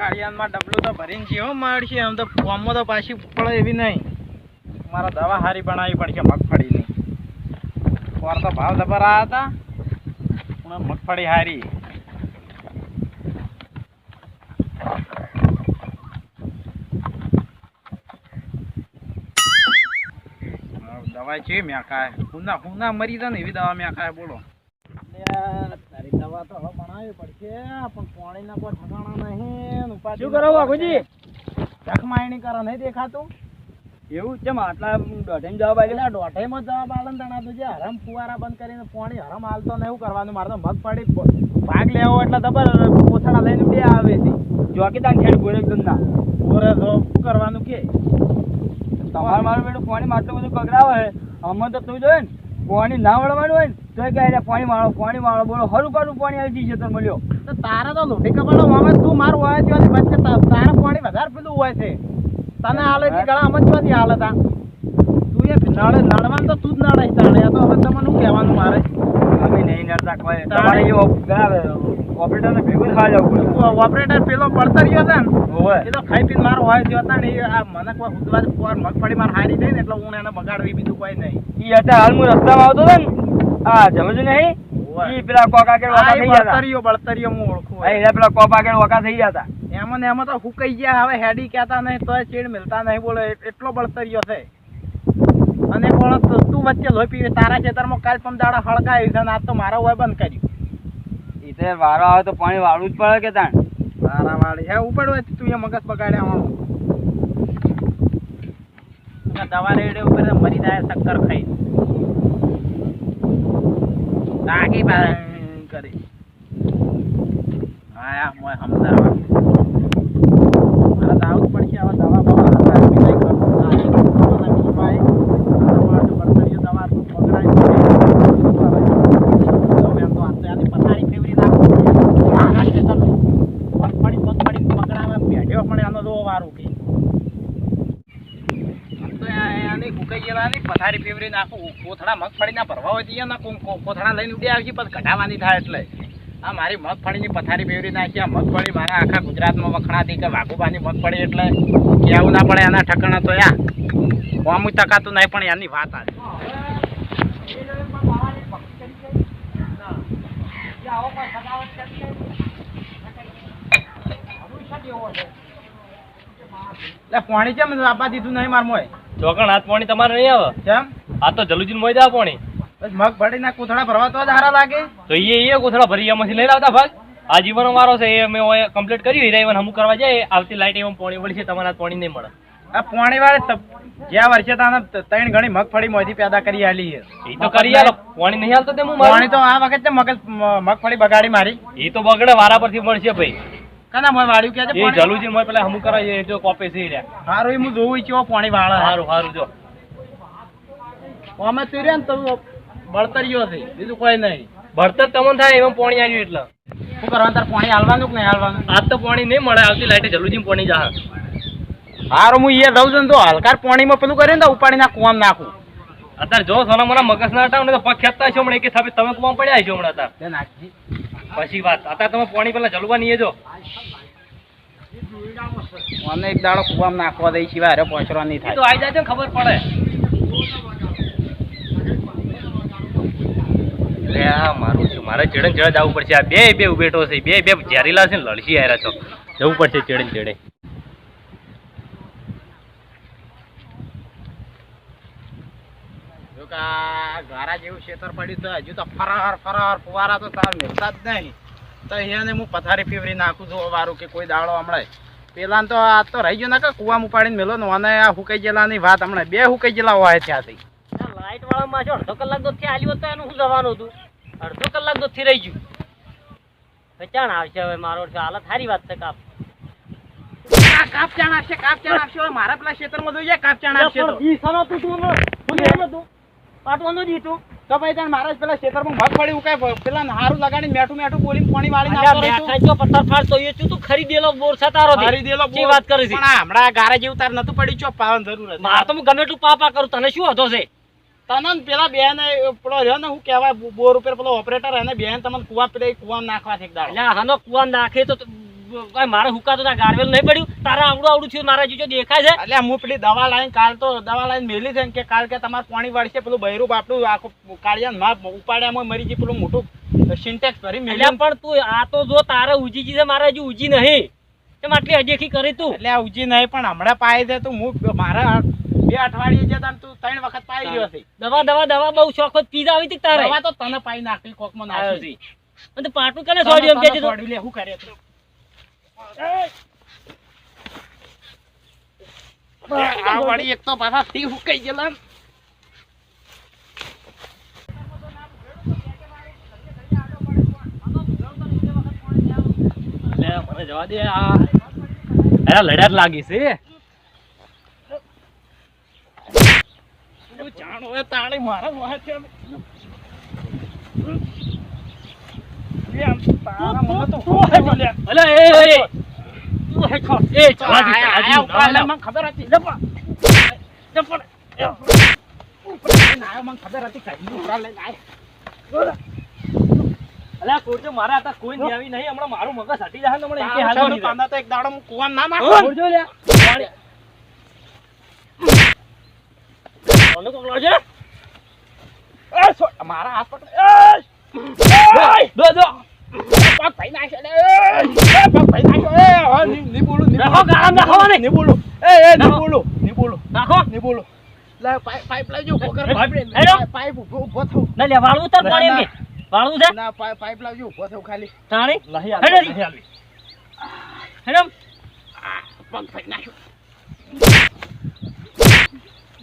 કાળિયાનમાં ડબલું તો ભરીને જીવો મળશે આમ તો ફોર્મમાં તો પાછી પડે એવી નહીં. મારા દવા હારી બનાવી પડશે મગફળીની. ફોર તો ભાવ દબરા હતા. પણ મગફળી હા, દવા છે મેં ખાય. હું ના મરી જાય ને એવી દવા મેં ખાય બોલો. દવા તો હવે બનાવવી પડશે પણ પાણીના કોઈ ઠકાણા નહીં શું કરો બાપુજી? ચકમાયણી કરો નહીં દેખાતું? એવું છે આટલા દોઢેમ જવાબ આવી એટલે દોઢેમાં જવાબ આવે ને તણા તું હરમ ફુવારા બંધ કરીને પાણી હરામ હાલતો ને એવું કરવાનું મારે તો મગ પ- ભાગ લેવો એટલે દબર પોથડા લઈને બે આવે છે. ચોકીદાર ખેડ ગોરે ધંધા ગોરે કરવાનું કે. તમારે મારું બેટું પાણી આટલું બધું કગડાવે છે અમે તો તું જોયે ને પાણી ના વળવાનું હોય ને. તો એટલે પાણી માળો બોલો હરું પાડું પાણી આવી જશે તો મળ્યો. તો તારે તો મામા મારું હોય ત્યાંથી પાણી વધારે પેલું હોય છે. તને હાલે કે ગળા અમન ચોથી હાલે તા. તું એ નળે નડવાનું તો તું જ નડે તાણે. આ તો હવે તમને શું કહેવાનું મારે? અમે નહીં નડતા કોઈ. તમારે એ ઓપરેટર ને ભેગું થવા જવું પડે ઓપરેટર પેલો પડતરિયો છે ને એ તો ખાઈ પીને મારો હોય હતા ને આ મને કોઈ હુદવા મગફળી માર હારી થઈ ને એટલે હું એને બગાડવી બીજું કોઈ નહીં. એ હાલ હું રસ્તામાં આવતો હતો ને આ સમજુ નહીં? ઈ પેલા કોકા કે વકા થઈ ગયા હતા. બળતરિયો બળતરિયો હું ઓળખું હા, એના પેલા કોપા કે વકા થઈ ગયા હતા. એમાં ને એમાં તો હુકાઈ ગયા હવે હેડી કહેતા નહીં તોય ચીડ મિલતા નહીં બોલો એટલો બળતરિયો છે. અને બોલો તું તું વચ્ચે લોહી પીવે તારા ખેતરમાં કાલ પમ દાડા હળગાવી છે ને તો મારા હોય બંધ કર્યું. ઈ તો વારો આવે તો પાણી વાળું જ પડે કે તાણ? તારા વાળી. હે હોય તું એ મગજ બગાડ્યા વાળું. દવા રેડે ઉપર મરી જાય શક્કર ખાઈ. કરી. આયા મોય સમજાવા મારે તો આવું પડશે હવે દવા બવા હતા બી નહીં કરવું. આ એક દવાના પીવાય. આના માટે બળતરીઓ દવા પકડાય છે. શું કરે? જો એમ તો આ તો આની પથારી ફેવરી નાખું. આના ખેતરનું મગફળી મગફળી પકડાવે પેઢ્યો પણ એનો જો વારું કે આમ તો આ- આની ફૂંકાઈ પથારી ફેવરી નાખું કોથળા મગફળીના ભરવા હોય ત્યાં નાખું કોથળા લઈને ઉડી આવી પછી કઢાવાની થાય એટલે. આ મારી મગફળીની પથારી ફેવરી નાખી, આ મગફળી મારા આખા ગુજરાતમાં વખણાતી કે વાઘુબાની મગફળી એટલે કહેવું ના પડે એના ઠકણા તો યા. ઓમું તકાતું નહીં, પણ એની વાત આ એટલે પાણી કેમ આપવા દીધું નહીં માર મોય ચોકણ હાથ પાણી તમારે નહીં આવે? કેમ? આ તો જલુજીન મોય દા પાણી. બસ મગફળીના કોથળા ભરવા તો જ હારા લાગે. તો એ એ કોથળા ભરી એમાંથી લઈ લાવતા ભાગ? આ જીવન વારો છે એ મેં કમ્પ્લીટ કર્યું. હીરા ઇવન હમું કરવા જાય આવતી લાઈટ એમાં પાણી વળશે તમારે હાથ પાણી નહીં મળે. આ પોણી વાળે જ્યાં વર્ષે તાને ત્રણ ઘણી મગફળી મોથી પેદા કરી આલી છે એ તો કરી આલો. પાણી નહીં હાલતો તે હું પોણી તો આ વખત છે મગજ મગફળી બગાડી મારી. એ તો બગડે વારા પરથી મળશે ભાઈ. કના મોય વાળ્યું કે છે એ જલુજી મોય પેલા હમુ કરાય એ જો કોપે છે હીરા હારું એ હું જોઉં છું પાણી વાળા સારું સારું જો. અમે તું રહ્યા ને તો બળતરીયો છે બીજું કોઈ નહીં. બળતર તમને થાય એમાં પાણી આવ્યું એટલે. શું કરવાનું તાર પાણી હાલવાનું કે નહીં હાલવાનું? આજ તો પાણી નહીં મળે આવતી લાઈટે જલુજી પાણી જા હારું હું એ રહું છું તો હલકાર પાણીમાં પેલું કરીને તો ઉપાડી ના આમ નાખું. અત્યારે જો સોના મોના મગજ ના હટાવ ને તો પગ ખેંચતા છો હમણાં. કે તમે તમે કુવામાં પડ્યા છો હમણાં અત્યારે. પછી વાત. અત્યારે તમે પાણી પેલા જલવા નહીં જો મને એક દાડો કુવામાં નાખવા દઈ સિવાય અરે પહોંચવા નહીં થાય. તો આવી જાય ખબર પડે. મારું છું. મારે ચેડે ચેડે જવું પડશે. આ બે બે ઉભેટો છે. બે બે ઝેરીલા છે ને લડશી આવ્યા છો. જવું પડશે ચેડે ચેડે કે આ જેવું ખેતર પડ્યું તો હજુ તો ફરાર ફરાર ફુવારા તો તાર મેળતા જ નહીં. તો એને હું પથારી ફેવરી નાખું છું વારું કે કોઈ દાડો હમણાં પેલા તો આ તો રહી ગયો ના કે કુવામાં ઉપાડીને મેલો ને અને આ હુકાઈ ગયેલાની વાત હમણાં બે હુકાઈ ગયેલા હોય ત્યાંથી. લાઈટ વાળામાં જો અડધો કલાક દોથી આલ્યું હતું એનું શું જવાનું હતું. અડધો કલાક દોથી રહી ગયું. ચાણ આવશે હવે મારો હાલત સારી વાત છે કાપ. કાપ ચાણ આવશે કાપ ચાણ હવે મારા પેલા ખેતરમાં જોઈએ કાપ ચાણ આપશે તો. પાટવાનું દીધું તો ભાઈ તને મારા જ પેલા ખેતરમાં મગફળી ઉકાય પેલા હારું લગાડી મેઠું મેઠું બોલી પાણી વાળી નાખતો. જો પથ્થર ફાડતો એ તું ખરીદેલો બોર છે તારો થી. મારી દેલો શી વાત કરે છે પણ હમણાં ગારે જેવું તાર નતું પડ્યું ચો પાવન જરૂર હતી. માર તો હું ગમે એટલું પાપા કરું તને શું હતો છે તને પેલા બેન પેલો રહ્યો ને હું કહેવાય બોર ઉપર પેલો ઓપરેટર એને બેન તમને કુવા પેલા કુવા નાખવા છે એટલે હનો કુવા નાખે તો કોઈ મારે હુકાતું ના ગારવેલ નહીં પડ્યું. તારા આવડું આવડું થયું મારા જીજો દેખાય છે. એટલે હું પેલી દવા લાવીને કાલ તો દવા લાવીને મેલી છે કે કાલ કે તમારે પાણી વળશે પેલું બૈરું બાપડું આખું કાળિયા માં ઉપાડ્યામાં મરી ગયું પેલું મોટું સિન્ટેક્સ ભરી એટલે પણ તું આ તો જો તારે ઉજી છે મારે હજી ઉજી નહીં. તેમ આટલી અજેખી કરી તું? એટલે ઉજી નહીં પણ હમણાં પાય છે તું. હું મારા બે અઠવાડિયે જતા તું ત્રણ વખત પાઈ ગયો છે. દવા દવા દવા બહુ શોખ પીઝા આવી હતી તારે. દવા તો તને પાઈ નાખી કોકમાં નાખી હતી. અને પાટું કને છોડ્યું એમ તને કહેજે તો. લે, હું કરે તું? આ વળી એક તો પાછા થી હુકાઈ ગયેલા. મને જવા દે આ. લડ્યા લાગી છે. જાણો તાણી મારા મોંએ કોરજો મારા હતા કોઈ નહીં આવી નહીં. હમણાં મારું મગજ હટી ને હમણાં. એકે હાલ તારું બની જાય. તને તો એક દાડો હું કૂવામાં ના. કોરજો લે કોનો મારા હાથ પકડ. દો દો. પગ ભાઈ નાખ્યો લે. એ, એ, પગ ભાઈ નાખ્યો. એ, હવે ની- ની ની નાખો, બોલું. નાખો ને. ની બોલું. એ, એ, ની નાખો. ની બોલું, નાખો ની બોલું. લે, પાઇપ- પાઇપ લાવજો, ઊભો પાઇપ પાઇપ- ઉભો- ઊભો ના લે વાળવું તાર પાણી કે વાળવું છે ના, પાઇપ- પાઇપ લાવજો, ઊભો થવું ખાલી. તાણી લહી લહી હેડમ પગ ભાઈ નાખ્યો.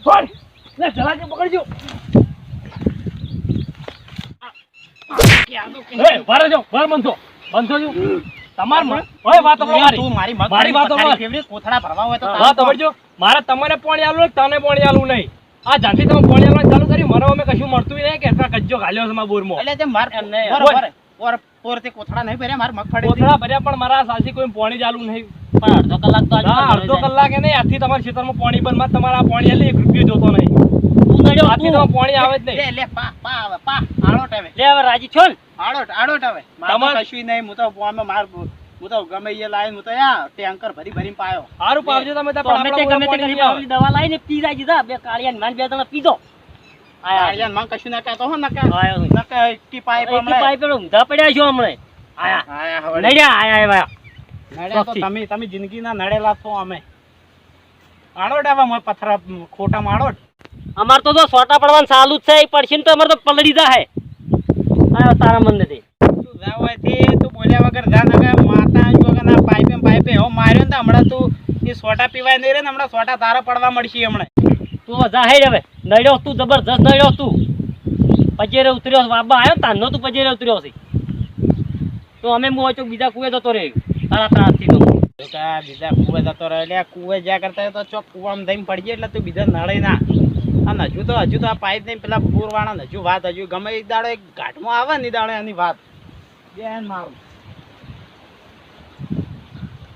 છોડ લે જલાજી પકડજો કે- જો વાર બંધો. બંધો જો તમાર ઓય વાત તું- તું મારી મારી વાત પથારી કોથળા ભરવા હોય તો હા તારું મારે તમને પાણી આલું તને પાણી આલું નહીં. આ જ્યાંથી તમે પાણી આલવાનું ચાલુ કર્યું. મારો અમે કશું મળતું નહીં કે એટલા કજ્જો ઘાલ્યો છે મારા બોરમાં. એટલે તે માર બરોબર. પોર પોરથી કોથળા નહીં ભર્યા માર મગફળી કોથળા ભર્યા પણ મારા સાસી કોઈ પાણી ચાલુ નહીં. પણ અડધો કલાક તો અડધો કલાક નહીં. આથી તમારા ખેતરમાં પાણી પણ મારે તમારા પોણી પાણી આલે એક રૂપિયો જોતો નહીં. તું નડ્યો તમે પાણી આવે જ નહીં. લે લે પા પા આવે પા આળોટ આવે લે હવે રાજી છો ને? આળોટ આળોટ આવે મારે તમાર- નહીં હું તો આમાં માર હું તો ગમે એ લાવીને હું તો યા ટેન્કર ભરી ભરીને પાયો. સારું પાવજો તમે તો અમે તે ગમે તે કરી પાણી નહીં આવે. પાવલી દવા લાવીને પીઝા જીધા બે કાળિયા માન બે જણા પીધો આયા. માં કશું ના કહેતો હો નકા આયો હું. નકા ઈટી પાઇપ અહીંથી હમણાં. પાઇપ ઊંધા પડ્યા છો હમણાં. આયા. આયા નડ્યા આયા એવા નડ્યા તો તમે તમે જિંદગીના નડેલા છો અમે. આડો આવે પથરા ખોટા આળોટ અમાર તો જો સોટા પડવાનું ચાલુ જ છે એ પડશે ને તો અમારે તો પલડી જાય આયો તારા મન નથી તું તું બોલ્યા વગર જા નકા માતા વગર ના પાઇપે પાઇપે. એવો માર્યો ને હમણાં તું એ સોટા પીવાય નહીં રે ને હમણાં સોટા તારા પડવા મળશે હમણાં. તું જા હવે. નડ્યો તું જબરજસ્ત નડ્યો તું. પજેરે ઉતર્યો બાબા આવ્યો તાનો તું પજેરે ઉતર્યો છે તો અમે હું ચોક બીજા કુએ જતો રહ્યો. તારા તો. બીજા કુવે જતો રહે એટલે કુવે જ્યાં કરતા તો ચોક કુવામાં દઈને પડી જાય એટલે તું બીજા નડે ના. અને હજુ તો હજુ તો આ પાઇપ નહીં, પેલા પૂરવાળા હજુ વાત, હજુ ગમે એક દાડો એક ઘાટમાં આવે ને દાડો એની વાત. બેન મારું.